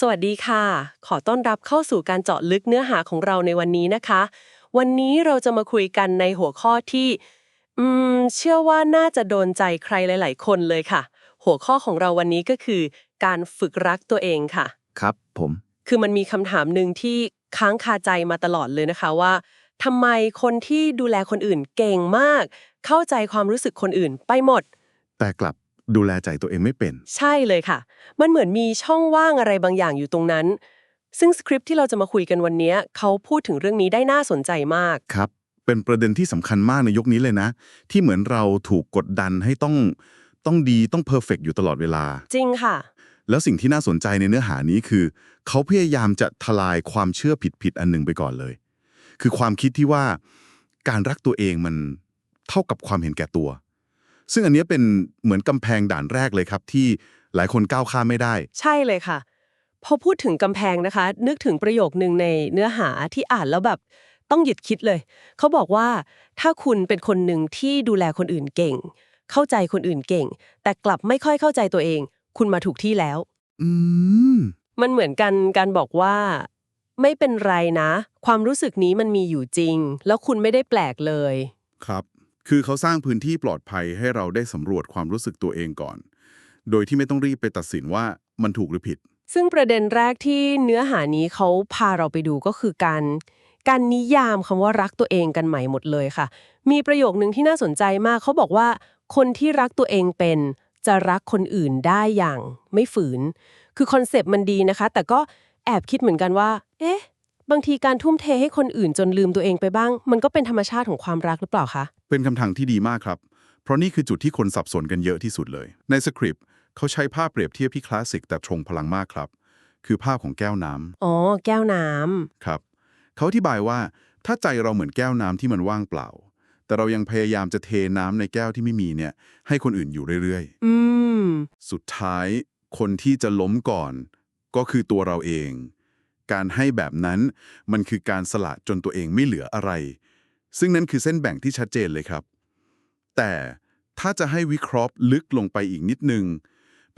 สวัสดีค่ะ ขอต้อนรับเข้าสู่การเจาะลึกเนื้อหาของเราในวันนี้นะคะ วันนี้เราจะมาคุยกันในหัวข้อที่ อืม เชื่อว่าน่าจะโดนใจใครหลาย ๆ คนเลยค่ะ หัวข้อของเราวันนี้ก็คือ การฝึกรักตัวเองค่ะ ครับผม คือมันมีคำถามหนึ่งที่ค้างคาใจมาตลอดเลยนะคะว่าทำไมคนที่ดูแลคนอื่นเก่งมาก เข้าใจความรู้สึกคนอื่นไปหมด แต่กลับ ดูแลใจตัวเองไม่เป็น ใช่เลยค่ะ มันเหมือนมีช่องว่างอะไรบางอย่างอยู่ตรงนั้น ซึ่งสคริปต์ที่เราจะมาคุยกันวันนี้เขาพูดถึงเรื่องนี้ได้น่าสนใจมาก ครับ เป็นประเด็นที่สำคัญมากในยุคนี้เลยนะ ที่เหมือนเราถูกกดดันให้ต้องต้องดีต้องเพอร์เฟกอยู่ตลอดเวลา จริงค่ะ แล้วสิ่งที่น่าสนใจในเนื้อหานี้คือ เขาพยายามจะทลายความเชื่อผิดๆอันหนึ่งไปก่อนเลย คือความคิดที่ว่าการรักตัวเองมันเท่ากับความเห็นแก่ตัว ซึ่งอันเนี้ยเป็นเหมือนกำแพงด่านแรกเลยครับ ที่หลายคนก้าวข้ามไม่ได้ ใช่เลยค่ะ พอพูดถึงกำแพงนะคะ นึกถึงประโยคนึงในเนื้อหาที่อ่านแล้วแบบต้องหยุดคิดเลย เขาบอกว่าถ้าคุณเป็นคนหนึ่งที่ดูแลคนอื่นเก่ง เข้าใจคนอื่นเก่ง แต่กลับไม่ค่อยเข้าใจตัวเอง คุณมาถูกที่แล้ว อืม มันเหมือนกันการบอกว่า ไม่เป็นไรนะ ความรู้สึกนี้มันมีอยู่จริง แล้วคุณไม่ได้แปลกเลย ครับ คือเขาสร้างพื้นที่ปลอดภัยให้เราได้สำรวจความรู้สึกตัวเองก่อน โดยที่ไม่ต้องรีบไปตัดสินว่ามันถูกหรือผิด ซึ่งประเด็นแรกที่เนื้อหานี้เขาพาเราไปดูก็คือการการนิยามคำว่ารักตัวเองกันใหม่หมดเลยค่ะ มีประโยคนึงที่น่าสนใจมากเขาบอกว่า คนที่รักตัวเองเป็น จะรักคนอื่นได้อย่าง ไม่ฝืน คือคอนเซปต์มันดีนะคะ แต่ก็แอบคิดเหมือนกันว่า เอ๊ะ บางทีการทุ่มเทให้คนอื่นจนลืมตัวเองไปบ้าง มันก็เป็นธรรมชาติของความรักหรือเปล่าคะ เป็นคำถามที่ดีมากครับ เพราะนี่คือจุดที่คนสับสนกันเยอะที่สุดเลย ในสคริปต์เขาใช้ภาพเปรียบเทียบที่คลาสสิกแต่ทรงพลังมากครับ คือภาพของแก้วน้ำอ๋อ แก้วน้ำครับ เขาอธิบายว่าถ้าใจเราเหมือนแก้วน้ำที่มันว่างเปล่า แต่เรายังพยายามจะเทน้ำในแก้วที่ไม่มีเนี่ยให้คนอื่นอยู่เรื่อยอืม ๆ สุดท้ายคนที่จะล้มก่อน ก็คือตัวเราเอง การให้แบบนั้น มันคือการสละจนตัวเองไม่เหลืออะไร ซึ่งนั่นคือเส้นแบ่งที่ชัดเจนเลยครับ แต่ถ้าจะให้วิเคราะห์ลึกลงไปอีกนิดนึง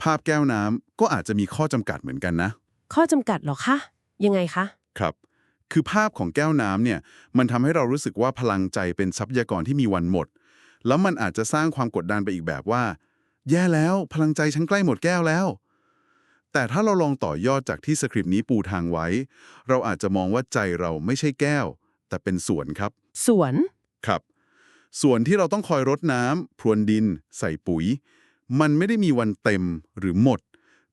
ภาพแก้วน้ำก็อาจจะมีข้อจำกัดเหมือนกันนะ ข้อจำกัดเหรอคะ ยังไงคะ ครับ คือภาพของแก้วน้ำเนี่ย มันทำให้เรารู้สึกว่าพลังใจเป็นทรัพยากรที่มีวันหมด แล้วมันอาจจะสร้างความกดดันไปอีกแบบว่า แย่แล้ว พลังใจฉันใกล้หมดแก้วแล้ว แต่ถ้าเราลองต่อยอดจากที่สคริปต์นี้ปูทางไว้ เราอาจจะมองว่าใจเราไม่ใช่แก้ว แต่เป็นสวนครับ สวน ครับ ส่วนที่เราต้องคอยรดน้ำพรวนดิน ใส่ปุ๋ย มันไม่ได้มีวันเต็มหรือหมด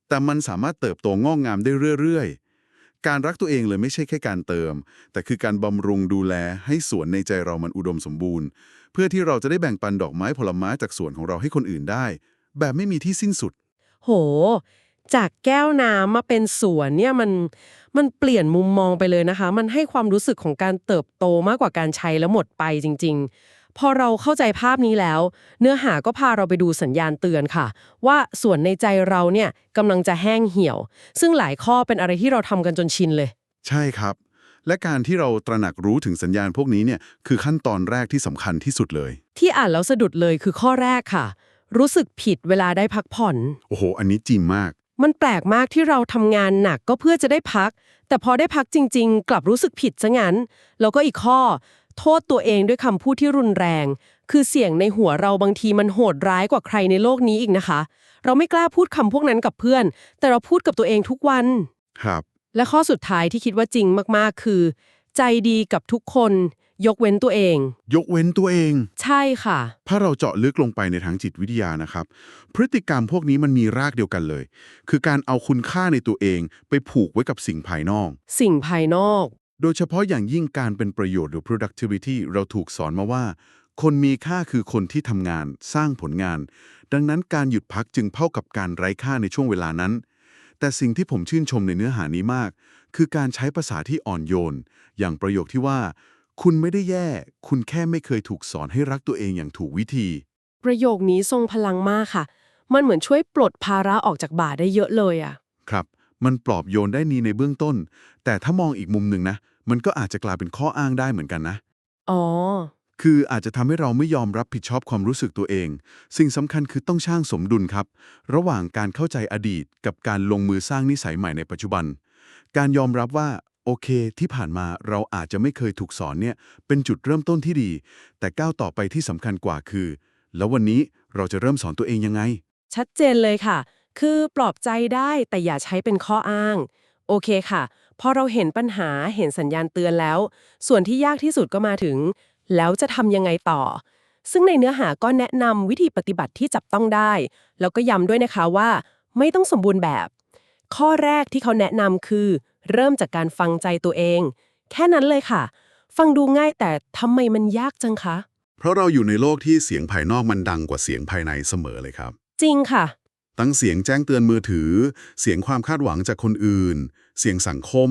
แต่มันสามารถเติบโตงอกงามได้เรื่อยๆ การรักตัวเองเลยไม่ใช่แค่การเติม แต่คือการบำรุงดูแลให้สวนในใจเรามันอุดมสมบูรณ์ เพื่อที่เราจะได้แบ่งปันดอกไม้ผลไม้จากสวนของเราให้คนอื่นได้ แบบไม่มีที่สิ้นสุด โห จากแก้วน้ำมาเป็นสวนเนี่ยมันมันเปลี่ยนมุมมองไปเลยนะคะ มันให้ความรู้สึกของการเติบโตมากกว่าการใช้แล้วหมดไปจริง ๆ พอเราเข้าใจภาพนี้แล้ว เนื้อหาก็พาเราไปดูสัญญาณเตือนค่ะ ว่าส่วนในใจเราเนี่ยกำลังจะแห้งเหี่ยว ซึ่งหลายข้อเป็นอะไรที่เราทำกันจนชินเลย ใช่ครับ และการที่เราตระหนักรู้ถึงสัญญาณพวกนี้เนี่ยคือขั้นตอนแรกที่สำคัญที่สุดเลย ที่อ่านแล้วสะดุดเลยคือข้อแรกค่ะ รู้สึกผิดเวลาได้พักผ่อน โอ้โห อันนี้จริงมาก มันแปลกมากที่เราทำงานหนักก็เพื่อจะได้พัก แต่พอได้พักจริง ๆ กลับรู้สึกผิดซะงั้น แล้วก็อีกข้อ โทษตัวเองด้วยคำพูดที่รุนแรง คือเสียงในหัวเราบางทีมันโหดร้ายกว่าใครในโลกนี้อีกนะคะ เราไม่กล้าพูดคำพวกนั้นกับเพื่อน แต่เราพูดกับตัวเองทุกวัน ครับ และข้อสุดท้ายที่คิดว่าจริงมากๆ คือ ใจดีกับทุกคน ยกเว้นตัวเอง ยกเว้นตัวเอง ใช่ค่ะ ถ้าเราเจาะลึกลงไปในทางจิตวิทยานะครับ พฤติกรรมพวกนี้มันมีรากเดียวกันเลย คือการเอาคุณค่าในตัวเอง ไปผูกไว้กับสิ่งภายนอก สิ่งภายนอก โดยเฉพาะอย่างยิ่งการเป็นประโยชน์หรือ productivity เราถูกสอนมาว่า คนมีค่าคือคนที่ทำงาน สร้างผลงาน ดังนั้นการหยุดพักจึงเท่ากับการไร้ค่าในช่วงเวลานั้น แต่สิ่งที่ผมชื่นชมในเนื้อหานี้มาก คือการใช้ภาษาที่อ่อนโยน อย่างประโยคที่ว่า คุณไม่ได้แย่ คุณแค่ไม่เคยถูกสอนให้รักตัวเองอย่างถูกวิธี ประโยคนี้ทรงพลังมากค่ะ มันเหมือนช่วยปลดภาระออกจากบ่าได้เยอะเลยอะครับ มันปลอบโยนได้นีในเบื้องต้น แต่ถ้ามองอีกมุมหนึ่งนะ มันก็อาจจะกลายเป็นข้ออ้างได้เหมือนกันนะ อ๋อ คืออาจจะทำให้เราไม่ยอมรับผิดชอบความรู้สึกตัวเอง สิ่งสำคัญคือต้องช่างสมดุลครับ ระหว่างการเข้าใจอดีตกับการลงมือสร้างนิสัยใหม่ในปัจจุบัน การยอมรับว่า โอเค ที่ผ่านมาเราอาจจะไม่เคยถูกสอนเนี่ย เป็นจุดเริ่มต้นที่ดี แต่ก้าวต่อไปที่สำคัญกว่าคือ แล้ววันนี้เราจะเริ่มสอนตัวเองยังไง ชัดเจนเลยค่ะ คือปลอบใจได้แต่อย่าใช้เป็นข้ออ้าง โอเคค่ะพอเราเห็นปัญหาเห็นสัญญาณเตือนแล้ว ส่วนที่ยากที่สุดก็มาถึง แล้วจะทำยังไงต่อ ซึ่งในเนื้อหาก็แนะนำวิธีปฏิบัติที่จับต้องได้ แล้วก็ย้ำด้วยนะคะว่า ไม่ต้องสมบูรณ์แบบ ข้อแรกที่เขาแนะนำคือ เริ่มจากการฟังใจตัวเอง แค่นั้นเลยค่ะ ฟังดูง่ายแต่ทำไมมันยากจังคะ เพราะเราอยู่ในโลกที่เสียงภายนอกมันดังกว่าเสียงภายในเสมอเลยครับ จริงค่ะ ตั้งเสียงแจ้งเตือนมือถือ เสียงความคาดหวังจากคนอื่น เสียงสังคม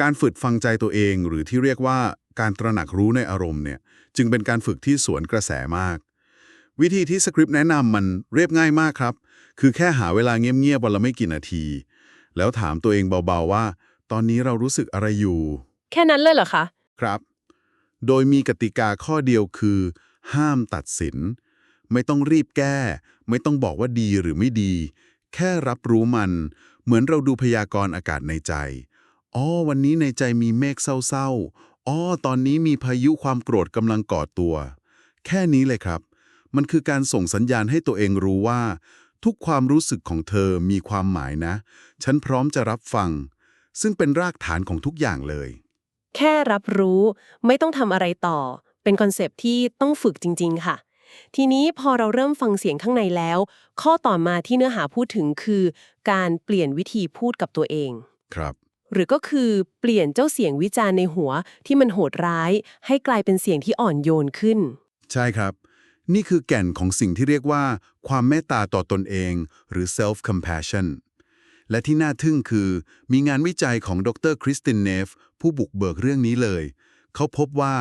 การฝึกฟังใจตัวเอง หรือที่เรียกว่าการตระหนักรู้ในอารมณ์เนี่ย จึงเป็นการฝึกที่สวนกระแสมาก วิธีที่สคริปต์แนะนำมันเรียบง่ายมากครับ คือแค่หาเวลาเงียบๆวันละไม่กี่นาที แล้วถามตัวเองเบาๆว่า ตอนนี้เรารู้สึกอะไรอยู่ แค่นั้นเลยเหรอคะ ครับ โดยมีกติกาข้อเดียวคือ ห้ามตัดสิน ไม่ต้องรีบแก้ ไม่ต้องบอกว่าดีหรือไม่ดี แค่รับรู้มัน เหมือนเราดูพยากรณ์อากาศในใจ อ๋อ วันนี้ในใจมีเมฆเศร้าๆ อ๋อ ตอนนี้มีพายุความโกรธกำลังก่อตัว แค่นี้เลยครับ มันคือการส่งสัญญาณให้ตัวเองรู้ว่า ทุกความรู้สึกของเธอมีความหมายนะ ฉันพร้อมจะรับฟัง ซึ่งเป็นรากฐานของทุกอย่างเลย แค่รับรู้ไม่ต้องทำอะไรต่อ เป็นคอนเซปต์ที่ต้องฝึกจริง ๆ ค่ะ ทีนี้พอเราเริ่มฟังเสียงข้างในแล้ว ข้อต่อมาที่เนื้อหาพูดถึงคือ การเปลี่ยนวิธีพูดกับตัวเอง ครับ หรือก็คือเปลี่ยนเจ้าเสียงวิจารณ์ในหัวที่มันโหดร้าย ให้กลายเป็นเสียงที่อ่อนโยนขึ้น ใช่ครับ นี่คือแก่นของสิ่งที่เรียกว่า ความเมตตาต่อตนเอง หรือ self compassion และที่น่าทึ่งคือ มีงานวิจัยของดรคริสตินเนฟ ผู้บุกเบิกเรื่องนี้เลย เขาพบว่า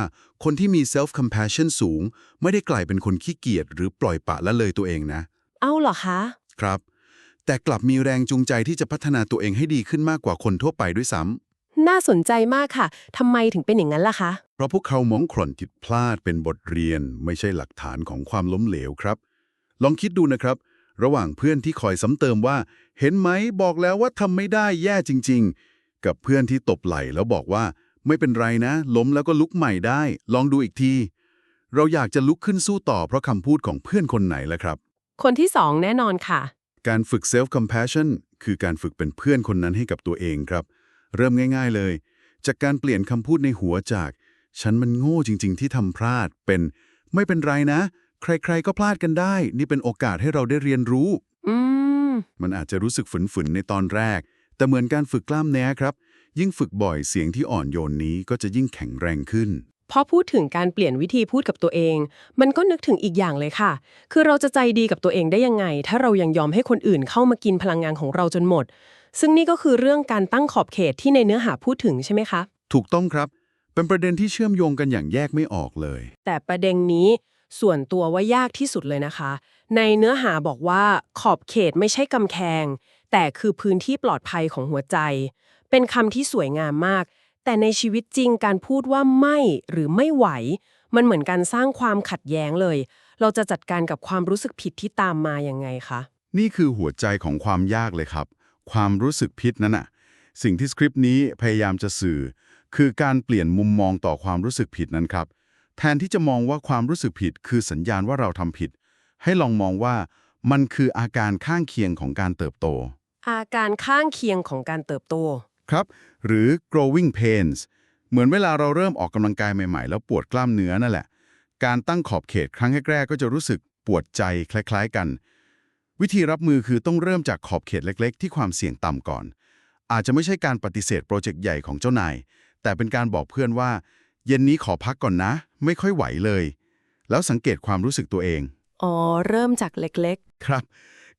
คนที่มี self compassion สูง ไม่ได้กลายเป็นคนขี้เกียจหรือปล่อยปละละเลยตัวเองนะ เอ้าเหรอคะ ครับ แต่กลับมีแรงจูงใจที่จะพัฒนาตัวเองให้ดีขึ้นมากกว่าคนทั่วไปด้วยซ้ำน่าสนใจมากค่ะทำไมถึงเป็นอย่างนั้นล่ะคะ เพราะพวกเขามองคร่นผิดพลาดเป็นบทเรียน ไม่ใช่หลักฐานของความล้มเหลวครับ ลองคิดดูนะครับ ระหว่างเพื่อนที่คอยซ้ำเติมว่า เห็นไหมบอกแล้วว่าทำไม่ได้แย่จริง ๆ กับเพื่อนที่ตบไหล่แล้วบอกว่า ไม่เป็นไรนะ ล้มแล้วก็ลุกใหม่ได้ ลองดูอีกที เราอยากจะลุกขึ้นสู้ต่อเพราะคำพูดของเพื่อนคนไหนล่ะครับ คนที่สองแน่นอนค่ะ การฝึก self compassion คือการฝึกเป็นเพื่อนคนนั้นให้กับตัวเองครับ เริ่มง่าย ๆเลย จากการเปลี่ยนคำพูดในหัวจาก ฉันมันโง่จริง ๆ ที่ทำพลาดเป็น ไม่เป็นไรนะ ใครๆก็พลาดกันได้ นี่เป็นโอกาสให้เราได้เรียนรู้ อืม มันอาจจะรู้สึกฝืนๆในตอนแรก แต่เหมือนการฝึกกล้ามเนื้อครับ ยิ่งฝึกบ่อยเสียงที่อ่อนโยนนี้ก็จะยิ่งแข็งแรงขึ้น พอพูดถึงการเปลี่ยนวิธีพูดกับตัวเอง มันก็นึกถึงอีกอย่างเลยค่ะ คือเราจะใจดีกับตัวเองได้ยังไง ถ้าเรายังยอมให้คนอื่นเข้ามากินพลังงานของเราจนหมด ซึ่งนี่ก็คือเรื่องการตั้งขอบเขตที่ในเนื้อหาพูดถึงใช่ไหมคะ ถูกต้องครับ เป็นประเด็นที่เชื่อมโยงกันอย่างแยกไม่ออกเลย แต่ประเด็นนี้ ส่วนตัวว่ายากที่สุดเลยนะคะ ในเนื้อหาบอกว่าขอบเขตไม่ใช่กำแพงแต่คือพื้นที่ปลอดภัยของหัวใจ เป็นคำที่สวยงามมาก แต่ในชีวิตจริงการพูดว่าไม่หรือไม่ไหว มันเหมือนการสร้างความขัดแย้งเลย เราจะจัดการกับความรู้สึกผิดที่ตามมายังไงคะนี่คือหัวใจของความยากเลยครับ ความรู้สึกผิดนั้นน่ะสิ่งที่สคริปต์นี้พยายามจะสื่อ คือการเปลี่ยนมุมมองต่อความรู้สึกผิดนั้นครับ แทนที่จะมองว่าความรู้สึกผิด คือสัญญาณว่าเราทำผิด ให้ลองมองว่ามันคืออาการข้างเคียงของการเติบโต อาการข้างเคียงของการเติบโต ครับ หรือ growing pains เหมือนเวลาเราเริ่มออกกำลังกายใหม่ๆ แล้วปวดกล้ามเนื้อนั่นแหละ การตั้งขอบเขตครั้งแรกๆก็จะรู้สึกปวดใจคล้ายๆกัน วิธีรับมือคือต้องเริ่มจากขอบเขตเล็ก ๆ ที่ความเสี่ยงต่ำก่อน อาจจะไม่ใช่การปฏิเสธโปรเจกต์ใหญ่ของเจ้านาย แต่เป็นการบอกเพื่อนว่า เย็นนี้ขอพักก่อนนะ ไม่ค่อยไหวเลย แล้วสังเกตความรู้สึกตัวเอง อ๋อ เริ่มจากเล็กครับ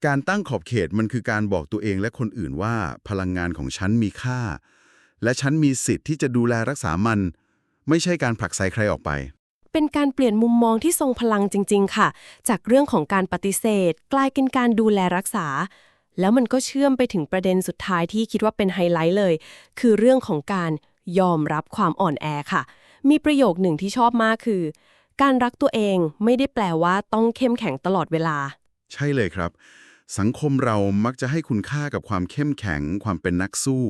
การตั้งขอบเขตมันคือการบอกตัวเองและคนอื่นว่า พลังงานของฉันมีค่า และฉันมีสิทธิ์ที่จะดูแลรักษามัน ไม่ใช่การผลักไสใครออกไปๆเป็นการเปลี่ยนมุมมองที่ทรงพลังจริง ๆ ค่ะ จากเรื่องของการปฏิเสธ กลายเป็นการดูแลรักษา แล้วมันก็เชื่อมไปถึงประเด็นสุดท้ายที่คิดว่าเป็นไฮไลท์เลย คือเรื่องของการยอมรับความอ่อนแอค่ะ มีประโยคหนึ่งที่ชอบมากคือ การรักตัวเองไม่ได้แปลว่าต้องเข้มแข็งตลอดเวลา ใช่เลยครับ สังคมเรามักจะให้คุณค่ากับความเข้มแข็ง ความเป็นนักสู้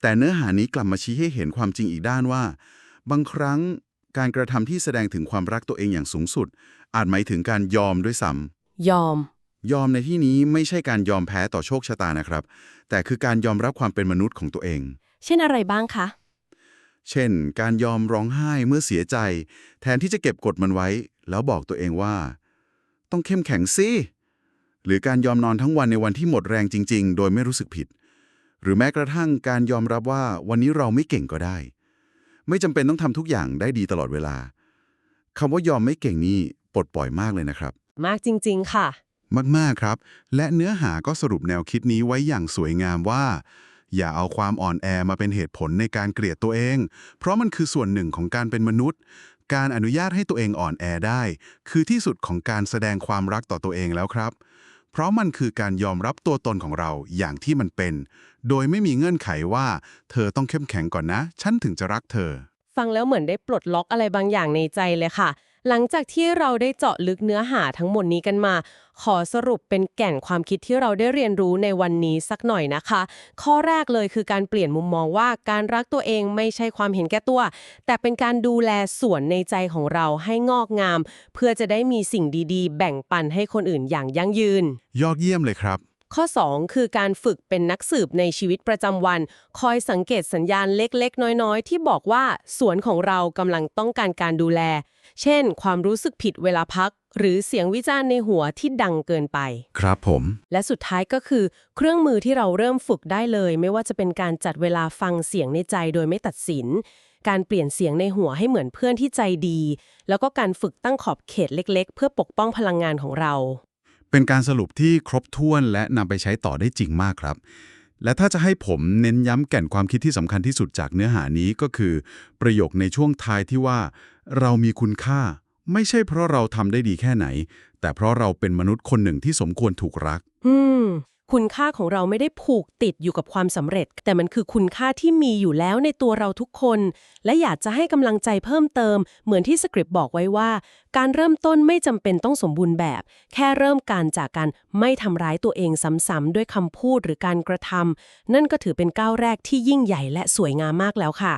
แต่เนื้อหานี้กลับมาชี้ให้เห็นความจริงอีกด้านว่า บางครั้งการกระทำที่แสดงถึงความรักตัวเองอย่างสูงสุด อาจหมายถึงการยอมด้วยซ้ำยอม ยอมในที่นี้ไม่ใช่การยอมแพ้ต่อโชคชะตานะครับ แต่คือการยอมรับความเป็นมนุษย์ของตัวเอง เช่นอะไรบ้างคะ เช่น การยอมร้องไห้เมื่อเสียใจ แทนที่จะเก็บกดมันไว้ แล้วบอกตัวเองว่า ต้องเข้มแข็งสิหรือการยอมนอนทั้งวันในวันที่หมดแรงจริง ๆ โดยไม่รู้สึกผิด หรือแม้กระทั่งการยอมรับว่าวันนี้เราไม่เก่งก็ได้ ไม่จำเป็นต้องทำทุกอย่างได้ดีตลอดเวลาคำว่ายอมไม่เก่งนี่ปลดปล่อยมากเลยนะครับ มากจริง ๆ ค่ะ มากๆครับ และเนื้อหาก็สรุปแนวคิดนี้ไว้อย่างสวยงามว่า อย่าเอาความอ่อนแอมาเป็นเหตุผลในการเกลียดตัวเอง เพราะมันคือส่วนหนึ่งของการเป็นมนุษย์ การอนุญาตให้ตัวเองอ่อนแอได้ คือที่สุดของการแสดงความรักต่อตัวเองแล้วครับ เพราะมันคือการยอมรับตัวตนของเราอย่างที่มันเป็น โดยไม่มีเงื่อนไขว่า เธอต้องเข้มแข็งก่อนนะ ฉันถึงจะรักเธอ ฟังแล้วเหมือนได้ปลดล็อกอะไรบางอย่างในใจเลยค่ะ หลังจากที่เราได้เจาะลึกเนื้อหาทั้งหมดนี้กันมา ขอสรุปเป็นแก่นความคิดที่เราได้เรียนรู้ในวันนี้สักหน่อยนะคะ ข้อแรกเลยคือการเปลี่ยนมุมมองว่าการรักตัวเองไม่ใช่ความเห็นแก่ตัว แต่เป็นการดูแลส่วนในใจของเราให้งอกงาม เพื่อจะได้มีสิ่งดีๆ แบ่งปันให้คนอื่นอย่างยั่งยืน ยอดเยี่ยมเลยครับ ข้อ 2 คือการฝึกเป็นนักสืบในชีวิตประจำวัน คอยสังเกตสัญญาณเล็กๆ น้อยๆ ที่บอกว่าสวนของเรากำลังต้องการการดูแล เช่น ความรู้สึกผิดเวลาพัก หรือเสียงวิจารณ์ในหัวที่ดังเกินไป ครับผม และสุดท้ายก็คือ เครื่องมือที่เราเริ่มฝึกได้เลย ไม่ว่าจะเป็นการจัดเวลาฟังเสียงในใจโดยไม่ตัดสิน การเปลี่ยนเสียงในหัวให้เหมือนเพื่อนที่ใจดี แล้วก็การฝึกตั้งขอบเขตเล็ก ๆ เพื่อปกป้องพลังงานของเรา เป็นการสรุปที่ครบถ้วนและนำไปใช้ต่อได้จริงมากครับ และถ้าจะให้ผมเน้นย้ำแก่นความคิดที่สำคัญที่สุดจากเนื้อหานี้ก็คือ ประโยคในช่วงท้ายที่ว่า เรามีคุณค่า ไม่ใช่เพราะเราทำได้ดีแค่ไหน แต่เพราะเราเป็นมนุษย์คนหนึ่งที่สมควรถูกรัก อืม คุณค่าของเราไม่ได้ผูกติดอยู่กับความสำเร็จ แต่มันคือคุณค่าที่มีอยู่แล้วในตัวเราทุกคน และอยากจะให้กำลังใจเพิ่มเติม เหมือนที่สคริปต์บอกไว้ว่า การเริ่มต้นไม่จำเป็นต้องสมบูรณ์แบบ แค่เริ่มการจากการไม่ทำร้ายตัวเองซ้ำๆด้วยคำพูดหรือการกระทำนั่นก็ถือเป็นก้าวแรกที่ยิ่งใหญ่และสวยงามมากแล้วค่ะ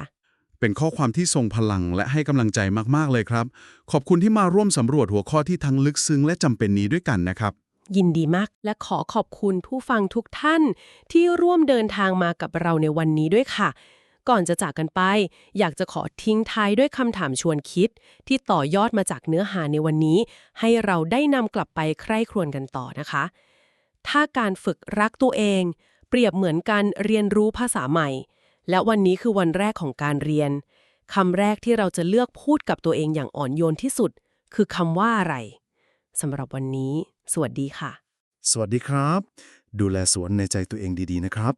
เป็นข้อความที่ทรงพลังและให้กำลังใจมากๆเลยครับ ขอบคุณที่มาร่วมสำรวจหัวข้อที่ทั้งลึกซึ้งและจำเป็นนี้ด้วยกันนะครับ ยินดีมากและขอขอบคุณผู้ฟังทุกท่าน ที่ร่วมเดินทางมากับเราในวันนี้ด้วยค่ะ ก่อนจะจากกันไป อยากจะขอทิ้งท้ายด้วยคำถามชวนคิด ที่ต่อยอดมาจากเนื้อหาในวันนี้ ให้เราได้นำกลับไปใคร่ครวญกันต่อนะคะ ถ้าการฝึกรักตัวเอง เปรียบเหมือนการเรียนรู้ภาษาใหม่ และวันนี้คือวันแรกของการเรียนคำแรกที่เราจะเลือกพูดกับตัวเองอย่างอ่อนโยนที่สุด คือคำว่าอะไรสำหรับวันนี้ สวัสดีค่ะ สวัสดีครับ ดูแลสวนในใจตัวเองดีๆนะครับ